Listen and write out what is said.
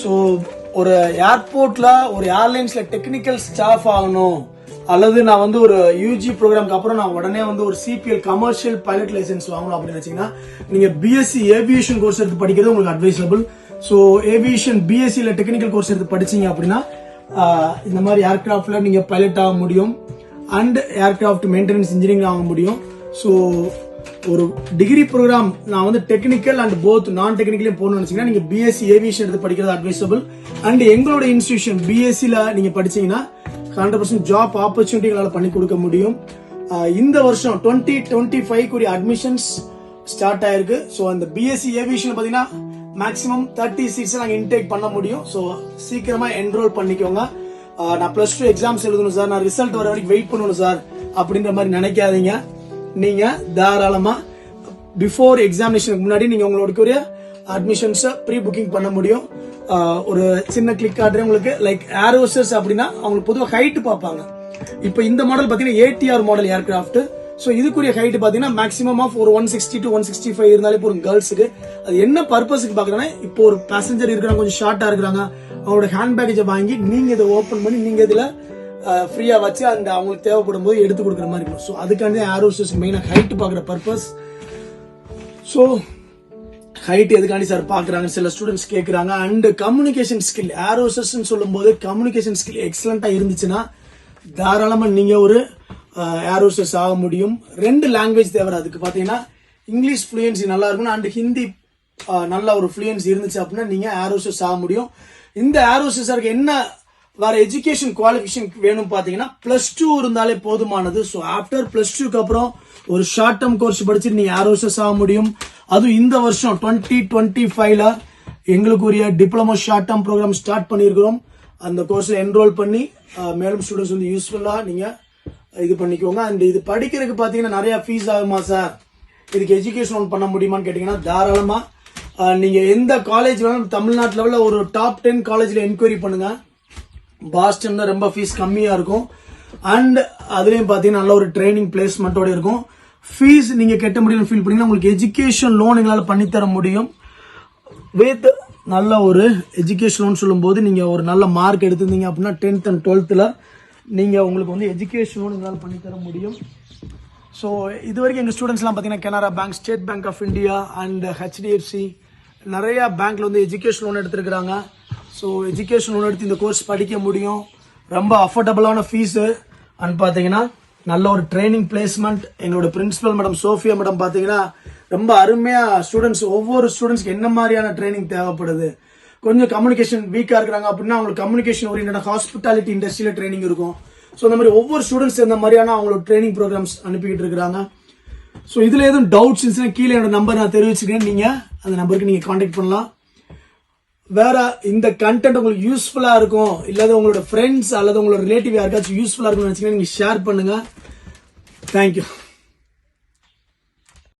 So ஒரு ஏர்போர்ட்ல ஒரு ஏர்லைன்ஸ்ல டெக்னிக்கல் ஸ்டாஃப் ஆகணும். அல்லது நான் வந்து ஒரு யூஜி ப்ரோக்ராம்க்கு அப்புறம் நான் உடனே வந்து ஒரு சிபிஎல் கமர்ஷியல் பைலட் லைசன்ஸ் வாங்கணும் அப்படின்னு வச்சீங்கன்னா நீங்க பிஎஸ்சி ஏவியேஷன் கோர்ஸ் எடுத்து படிக்கிறது உங்களுக்கு அட்வைசபிள் ஸோ ஏவியேஷன் பிஎஸ்சியில் டெக்னிக்கல் கோர்ஸ் எடுத்து படிச்சீங்க அப்படின்னா இந்த மாதிரி ஏர்கிராஃப்ட்ல நீங்க பைலட் ஆக முடியும். அண்ட் ஏர்கிராஃப்ட் மெயின்டெனன்ஸ் இன்ஜினியரிங் ஆக முடியும். ஸோ ஒரு டிகிரி ப்ரோக்ராம் நான் வந்து டெக்னிக்கல் அண்ட் போத் நான் டெக்னிக்கலையும் போகணும்னு நினச்சிங்கன்னா நீங்கள் பிஎஸ்சி ஏவியேஷன் எடுத்து படிக்கிறது அட்வைசபிள் அண்ட் எங்களோட இன்ஸ்டியூஷன் பிஎஸ்சியில் நீங்கள் படிச்சீங்கன்னா ஹண்ட்ரட் பர்சன்ட் ஜாப் ஆப்பர்ச்சுனிட்டிகளால் பண்ணி கொடுக்க முடியும். இந்த வருஷம் டுவெண்ட்டி டுவெண்ட்டி ஃபைவ் கூடிய அட்மிஷன்ஸ் ஸ்டார்ட் ஆயிருக்கு. ஸோ அந்த பிஎஸ்சி ஏவியேஷன் பார்த்தீங்கன்னா மேக்ஸிமம் தேர்ட்டி சீட்ஸ் நாங்கள் இன்டேக் பண்ண முடியும். ஸோ சீக்கிரமாக என்ரோல் பண்ணிக்கோங்க. நான் ப்ளஸ் டூ எக்ஸாம்ஸ் எழுதணும் சார் நான் ரிசல்ட் வர வரைக்கும் வெயிட் பண்ணணும் சார் அப்படின்ற மாதிரி நினைக்காதீங்க. நீங்க தாராளமா பிஃபோர் எக்ஸாமினேஷனுக்கு முன்னாடி நீங்க உங்களுடைய அட்மிஷன்ஸை ப்ரீ புக்கிங் பண்ண முடியும். ஒரு சின்ன கிளிக் காட்டுறேன் உங்களுக்கு. லைக் ஏரோசஸ் அப்படின்னா அவங்களுக்கு பொதுவாக ஹைட் பார்ப்பாங்க. இப்போ இந்த மாடல் பார்த்தீங்கன்னா ஏடிஆர் மாடல் ஏர்கிராஃப்ட் ஸோ இதுக்குரிய ஹைட் பார்த்தீங்கன்னா மேக்ஸிமம் ஆஃப் ஒரு one sixty to one sixty five இருந்தாலே போதும் கேர்ள்ஸுக்கு அது என்ன பர்பஸ்க்கு பார்க்குறேன்னா இப்போ ஒரு பேசஞ்சர் இருக்கிறாங்க கொஞ்சம் ஷார்ட்டாக இருக்கிறாங்க அவங்களோட ஹேண்ட் பேக்கேஜை வாங்கி நீங்கள் இதை ஓப்பன் பண்ணி நீங்கள் இதில் ஃப்ரீயா வச்சு அந்த அவங்களுக்கு தேவைப்படும் போது எடுத்து கொடுக்குற மாதிரி இருக்கும். ஸோ அதுக்காண்டி ஏரோசஸ் மெயினாக ஹைட் பார்க்குற பர்பஸ் ஸோ ஹைட் எதுக்காண்டி சார் பார்க்குறாங்க? சில ஸ்டூடெண்ட்ஸ் கேட்குறாங்க அண்டு கம்யூனிகேஷன் ஸ்கில் ஏரோசஸ்ன்னு சொல்லும்போது கம்யூனிகேஷன் ஸ்கில் எக்ஸலண்ட்டாக இருந்துச்சுன்னா தாராளமாக நீங்கள் ஒரு ஏரோசஸ் ஆக முடியும். ரெண்டு லாங்குவேஜ் தேவை அதுக்கு பார்த்தீங்கன்னா இங்கிலீஷ் ஃப்ளூயன்சி நல்லா இருக்கணும். அண்ட் ஹிந்தி நல்ல ஒரு ஃப்ளூயன்சி இருந்துச்சு அப்படின்னா நீங்கள் ஏரோசஸ் ஆக முடியும். இந்த ஏரோசஸருக்கு என்ன வேற எஜுகேஷன் குவாலிஃபிகேஷன் வேணும் பாத்தீங்கன்னா பிளஸ் டூ இருந்தாலே போதுமானது. ஸோ ஆஃப்டர் பிளஸ் டூக்கு அப்புறம் ஒரு ஷார்ட் டேர்ம் கோர்ஸ் படிச்சுட்டு நீங்க வருஷம் ஆக முடியும். அதுவும் இந்த வருஷம் டுவெண்ட்டி டுவெண்ட்டி ஃபைவ்ல எங்களுக்குரிய diploma short term programme start பண்ணியிருக்கிறோம். அந்த கோர்ஸில் என்ரோல் பண்ணி மேலும் ஸ்டூடெண்ட்ஸ் வந்து யூஸ்ஃபுல்லா நீங்க இது பண்ணிக்கோங்க. அண்ட் இது படிக்கிறதுக்கு பாத்தீங்கன்னா நிறைய ஃபீஸ் ஆகுமா சார் இதுக்கு எஜுகேஷன் லோன் பண்ண முடியுமான்னு கேட்டீங்கன்னா தாராளமா. நீங்கள் நீங்க எந்த காலேஜ் வேணாலும் தமிழ்நாட்டு லெவலில் ஒரு டாப் டென் காலேஜில் என்கொயரி பண்ணுங்க. பாஸ்டன்ல ரொம்ப ஃபீஸ் கம்மியா இருக்கும். அண்ட் அதுலயும் பாத்தீங்கன்னா நல்ல ஒரு ட்ரைனிங் பிளேஸ்மெண்ட்டோட இருக்கும். ஃபீஸ் நீங்க கட்ட முடியும்னு ஃபீல் பண்ணீங்கன்னா உங்களுக்கு எஜுகேஷன் லோன் எங்களால் பண்ணித்தர முடியும். வித் நல்ல ஒரு எஜுகேஷன் லோன் சொல்லும்போது நீங்க ஒரு நல்ல மார்க் எடுத்திருந்தீங்க அப்படின்னா டென்த் அண்ட் டுவெல்த்தில் நீங்க உங்களுக்கு வந்து எஜுகேஷன் லோன் எங்களால் பண்ணித்தர முடியும். ஸோ இது வரைக்கும் எங்கள் ஸ்டூடெண்ட்ஸ்லாம் பார்த்தீங்கன்னா Canara bank State Bank of India and HDFC நிறையா பேங்க்ல வந்து எஜுகேஷன் லோன் எடுத்திருக்கிறாங்க. ஸோ எஜுகேஷன் லோன் எடுத்து இந்த கோர்ஸ் படிக்க முடியும். ரொம்ப அஃபோர்டபுளான ஃபீஸு அண்ட் பார்த்தீங்கன்னா நல்ல ஒரு ட்ரைனிங் பிளேஸ்மெண்ட் எங்களோட பிரின்சிபல் மேடம் சோஃபியா மேடம் பார்த்தீங்கன்னா ரொம்ப அருமையாக ஸ்டூடெண்ட்ஸ் ஒவ்வொரு ஸ்டூடெண்ட்ஸ்க்கு என்ன மாதிரியான ட்ரைனிங் தேவைப்படுது. கொஞ்சம் கம்யூனிகேஷன் வீக்காக இருக்கிறாங்க அப்படின்னா அவங்களுக்கு கம்யூனிகேஷன் ஓரியன்டான ஹாஸ்பிட்டாலிட்டி இண்டஸ்ட்ரியில் ட்ரைனிங் இருக்கும். ஸோ அந்த மாதிரி ஒவ்வொரு ஸ்டூடெண்ட்ஸ் இந்த மாதிரியான அவங்களோட ட்ரைனிங் ப்ரோக்ராம்ஸ் அனுப்பிக்கிட்டு இருக்கிறாங்க. ஸோ இதில் எதுவும் டவுட்ஸ் இருந்துச்சுன்னா கீழே என்னோட நம்பர் நான் தெரிவிச்சுக்கிறேன். நீங்கள் அந்த நம்பருக்கு நீங்கள் காண்டாக்ட் பண்ணலாம். வேற இந்த கண்டென்ட் உங்களுக்கு யூஸ்ஃபுல்லா இருக்கும். இல்லாத உங்களோட ஃப்ரெண்ட்ஸ் அல்லது உங்களோட ரிலேட்டிவ் யாருக்காச்சும் யூஸ்ஃபுல்லா இருக்கும்னு நினைச்சீங்கன்னா நீங்க ஷேர் பண்ணுங்க. தேங்க்யூ